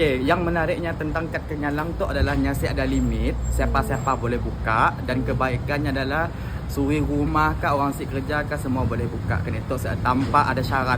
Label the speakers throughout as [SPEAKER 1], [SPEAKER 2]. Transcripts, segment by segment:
[SPEAKER 1] Okey, yang menariknya tentang kad kenyalang tu adalah nyasi ada limit, siapa-siapa boleh buka dan kebaikannya adalah suri rumah ke orang si kerja ke semua boleh buka kan itu tanpa ada syarat.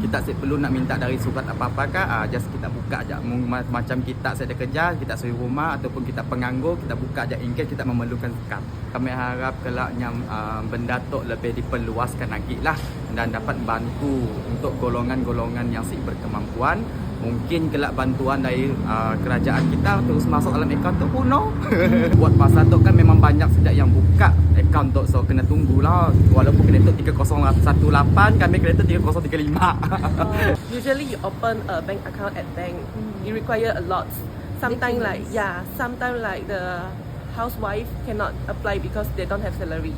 [SPEAKER 1] Kita si perlu nak minta dari surat apa-apa ke, ah, just kita buka aja. Macam kita saya ada kerja, kita suri rumah ataupun kita penganggur, kita buka aja in case kita memerlukan kad. Kami harap kelaknya uh, benda tu lebih diperluaskan lagi lah dan dapat bantu untuk golongan-golongan yang si berkemampuan mungkin kelak bantuan dari uh, kerajaan kita terus masuk dalam akaun tu pun no buat masa tu kan memang banyak sejak yang buka akaun tu. So kena tunggulah. Walaupun kena tu 3018 kami kena tu 3035
[SPEAKER 2] Usually you open a bank account at bank. It require a lot. Sometimes like yeah, sometimes like the housewife cannot apply because they don't have salary.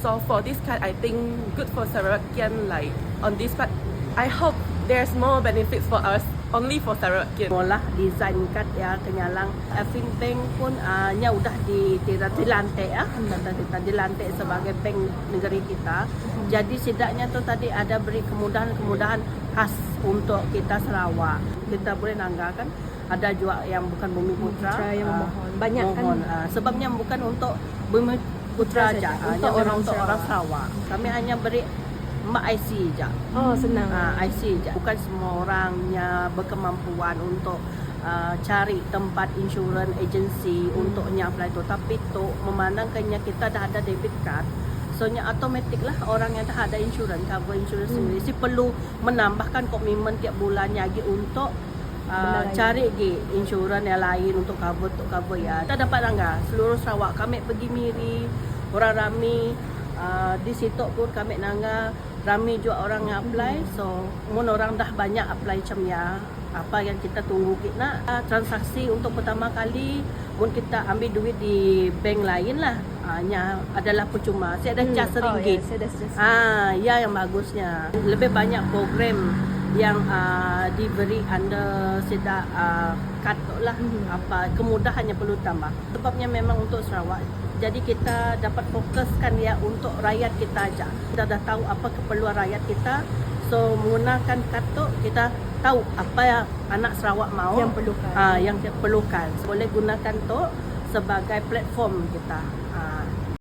[SPEAKER 2] So for this card, I think good for Sarawakian like on this part. I hope there's more benefits for us only for Sarawakian.
[SPEAKER 3] Mula design kad ya kenyalang Afin Bank pun uh, nya udah di di, dilantik ya kata kita dilantik sebagai bank negeri kita. Jadi setidaknya tu tadi ada beri kemudahan-kemudahan khas untuk kita Sarawak. Kita boleh nanggakan ada juga yang bukan bumi putra,
[SPEAKER 4] Putra yang
[SPEAKER 3] ah,
[SPEAKER 4] memohon. Banyak kan?
[SPEAKER 3] mohon, ah, sebabnya bukan untuk bumi putra saja,
[SPEAKER 4] saja,
[SPEAKER 3] hanya
[SPEAKER 4] untuk orang
[SPEAKER 3] untuk orang Sarawak. Kami hanya beri Mak IC je.
[SPEAKER 4] Oh senang.
[SPEAKER 3] Ah, I see. Bukan semua orangnya berkemampuan untuk uh, cari tempat insurans agency hmm. untuknya apply tu. Tapi tu memandangkannya kita dah ada debit card. So nya automatik lah orang yang dah ada insurans cover insurans hmm. sendiri si perlu menambahkan komitmen tiap bulan lagi untuk uh, cari lagi insurans yang lain untuk cover untuk cover ya. Kita dapat langgar. Seluruh Sarawak kami pergi Miri, orang Rami uh, di situ pun kami nangga ramai juga orang yang apply so mun orang dah banyak apply macam ya apa yang kita tunggu kita uh, transaksi untuk pertama kali mun kita ambil duit di bank lain lah. Hanya adalah percuma. Saya ada
[SPEAKER 4] Hmm.
[SPEAKER 3] cas
[SPEAKER 4] Oh,
[SPEAKER 3] ringgit.
[SPEAKER 4] yes, ada just
[SPEAKER 3] Ah, ya yang bagusnya. Lebih banyak program yang uh, diberi under sedak uh, kad tu lah
[SPEAKER 4] Mhm.
[SPEAKER 3] apa kemudahan yang perlu tambah. Sebabnya memang untuk Sarawak. Jadi kita dapat fokuskan ya untuk rakyat kita aja. Kita dah tahu apa keperluan rakyat kita. So menggunakan kad tu kita tahu apa yang anak Sarawak mau
[SPEAKER 4] Yang perlukan.
[SPEAKER 3] Ah, yang perlukan. Boleh gunakan tu sebagai platform kita